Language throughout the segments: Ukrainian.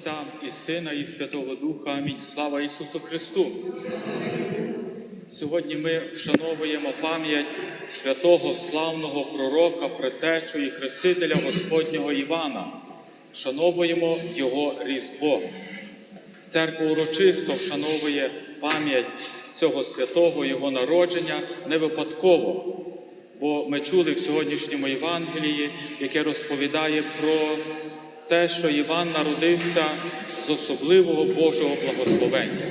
Отця і Сина, і Святого Духа. Амінь. Слава Ісусу Христу! Сьогодні ми вшановуємо пам'ять святого славного пророка, предтечу і хрестителя Господнього Івана. Вшановуємо Його Різдво. Церква урочисто вшановує пам'ять цього святого, Його народження не випадково. Бо ми чули в сьогоднішньому Євангелії, яке розповідає про те, що Іван народився з особливого Божого благословення.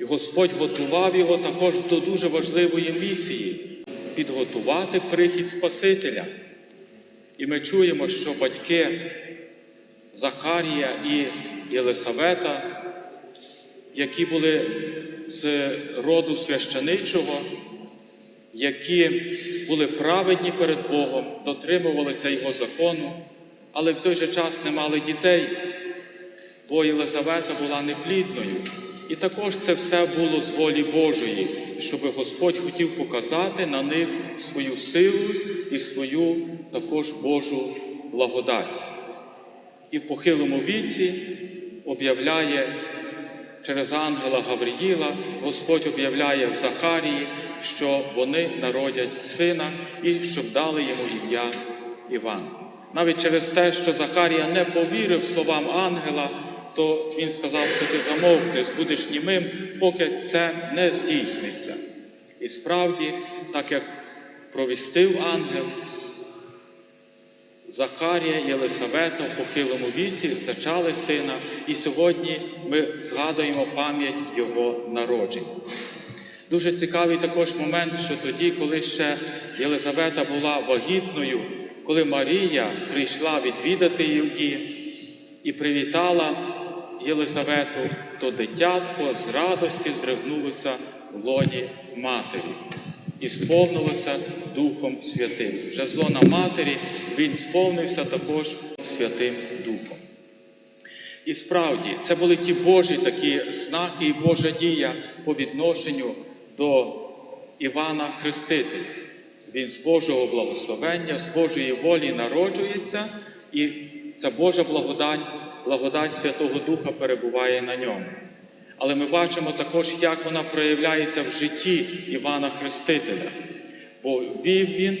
І Господь готував його також до дуже важливої місії підготувати прихід Спасителя. І ми чуємо, що батьки Захарія і Єлисавета, які були з роду священичого, які були праведні перед Богом, дотримувалися Його закону, але в той же час не мали дітей, бо Єлизавета була неплідною. І також це все було з волі Божої, щоб Господь хотів показати на них свою силу і свою також Божу благодать. І в похилому віці об'являє через ангела Гавриїла, Господь об'являє в Захарії, що вони народять сина і щоб дали йому ім'я Іван. Навіть через те, що Захарія не повірив словам ангела, то він сказав, що ти замовкнеш, будеш німим, поки це не здійсниться. І справді, так як провістив ангел, Захарія Єлисавета в похилому віці зачали сина, і сьогодні ми згадуємо пам'ять його народження. Дуже цікавий також момент, що тоді, коли ще Єлизавета була вагітною, коли Марія прийшла відвідати її і привітала Єлизавету, то дитятко з радості здригнулося в лоні матері і сповнилося Духом Святим. Вже з лона матері він сповнився також Святим Духом. І справді, це були ті Божі такі знаки і Божа дія по відношенню до Івана Хрестителя. Він з Божого благословення, з Божої волі народжується, і ця Божа благодать, благодать Святого Духа перебуває на ньому. Але ми бачимо також, як вона проявляється в житті Івана Хрестителя, бо вів він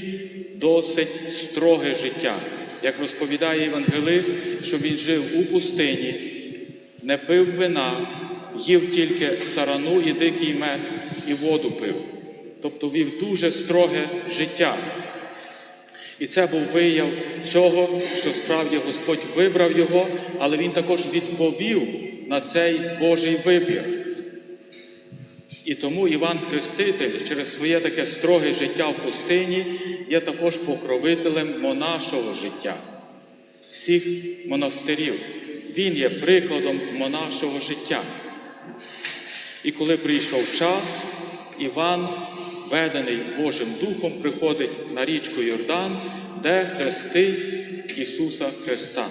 досить строге життя. Як розповідає Євангелист, що він жив у пустині, не пив вина, їв тільки сарану і дикий мед, і воду пив. Тобто вів дуже строге життя. І це був вияв цього, що справді Господь вибрав його, але він також відповів на цей Божий вибір. І тому Іван Хреститель через своє таке строге життя в пустині є також покровителем монашого життя, всіх монастирів. Він є прикладом монашого життя. І коли прийшов час, Іван, ведений Божим Духом, приходить на річку Йордан, де хрестить Ісуса Христа.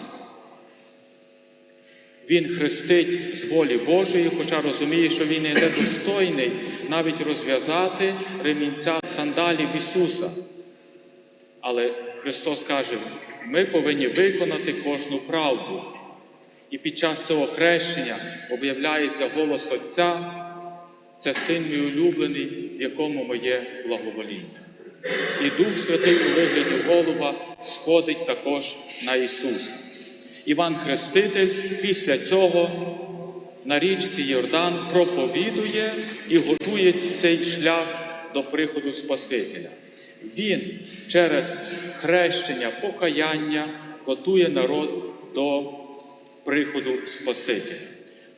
Він хрестить з волі Божої, хоча розуміє, що він є недостойний навіть розв'язати ремінця сандалів Ісуса. Але Христос каже, ми повинні виконати кожну правду. І під час цього хрещення об'являється голос Отця, це син мій улюблений, якому моє благовоління. І Дух Святий у вигляді голуба сходить також на Ісуса. Іван Хреститель після цього на річці Йордан проповідує і готує цей шлях до приходу Спасителя. Він через хрещення, покаяння готує народ до приходу Спасителя,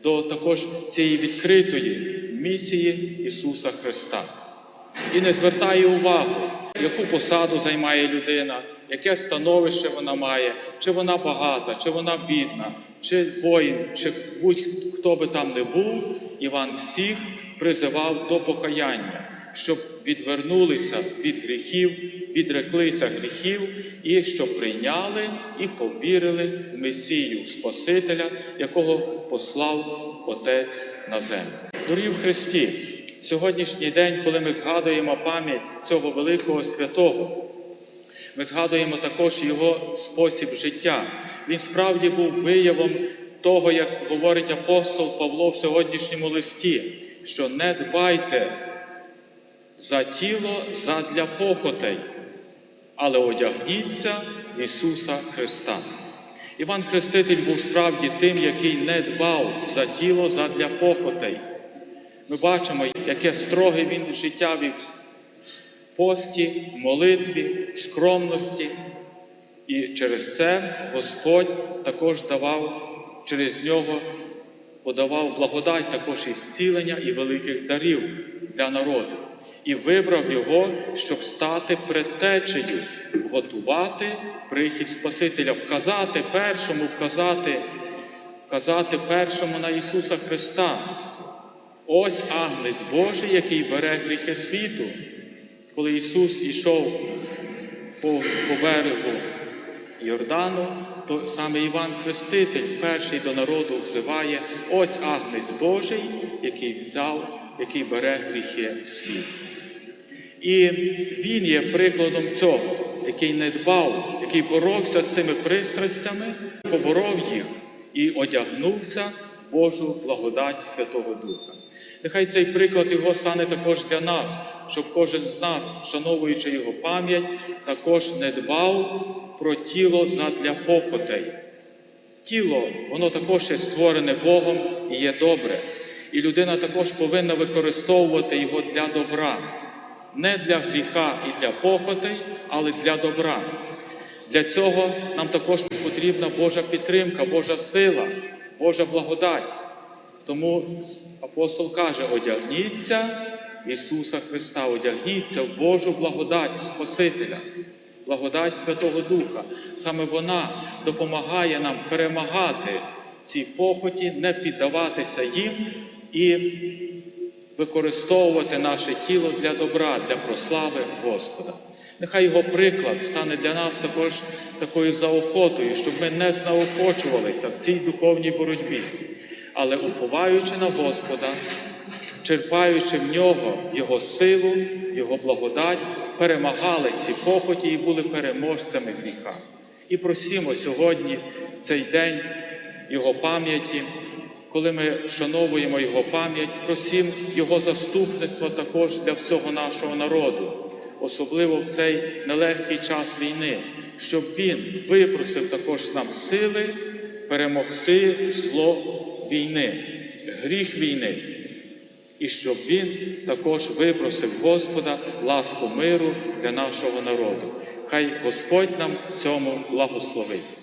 до також цієї відкритої місії Ісуса Христа. І не звертає увагу, яку посаду займає людина, яке становище вона має, чи вона багата, чи вона бідна, чи воїн, чи будь-хто би там не був, Іван всіх призивав до покаяння, щоб відвернулися від гріхів, відреклися гріхів і щоб прийняли і повірили в Месію Спасителя, якого послав Отець на землю. Дорогі в Христі, сьогоднішній день, коли ми згадуємо пам'ять цього великого святого, ми згадуємо також його спосіб життя. Він справді був виявом того, як говорить апостол Павло в сьогоднішньому листі, що не дбайте за тіло задля похотей, але одягніться Ісуса Христа. Іван Хреститель був справді тим, який не дбав за тіло задля похотей. Ми бачимо, яке строге він життя вів пості, молитві, скромності. І через це Господь також давав через нього, подавав благодать також і зцілення і великих дарів для народу. І вибрав його, щоб стати предтечею, готувати прихід Спасителя, вказати першому, вказати, вказати першому на Ісуса Христа. Ось агнець Божий, який бере гріхи світу. Коли Ісус ішов по, по берегу Йордану, то саме Іван Хреститель, перший до народу взиває, ось агнець Божий, який взяв, який бере гріхи світу. І він є прикладом цього, який не дбав, який боровся з цими пристрастями, поборов їх і одягнувся в Божу благодать Святого Духа. Нехай цей приклад його стане також для нас, щоб кожен з нас, вшановуючи його пам'ять, також не дбав про тіло задля похотей. Тіло, воно також є створене Богом і є добре. І людина також повинна використовувати його для добра, не для гріха і для похотей, але для добра. Для цього нам також потрібна Божа підтримка, Божа сила, Божа благодать. Тому апостол каже: одягніться Ісуса Христа, одягніться в Божу благодать Спасителя, благодать Святого Духа. Саме вона допомагає нам перемагати ці похоті, не піддаватися їм і використовувати наше тіло для добра, для прослави Господа. Нехай його приклад стане для нас також такою заохотою, щоб ми не знаохочувалися в цій духовній боротьбі, але уповаючи на Господа, черпаючи в нього Його силу, Його благодать, перемагали ці похоті і були переможцями гріха. І просімо сьогодні, цей день Його пам'яті, коли ми вшановуємо Його пам'ять, просім Його заступництва також для всього нашого народу, особливо в цей нелегкий час війни, щоб Він випросив також нам сили перемогти зло війни, гріх війни, і щоб Він також випросив Господа ласку миру для нашого народу. Хай Господь нам в цьому благословить.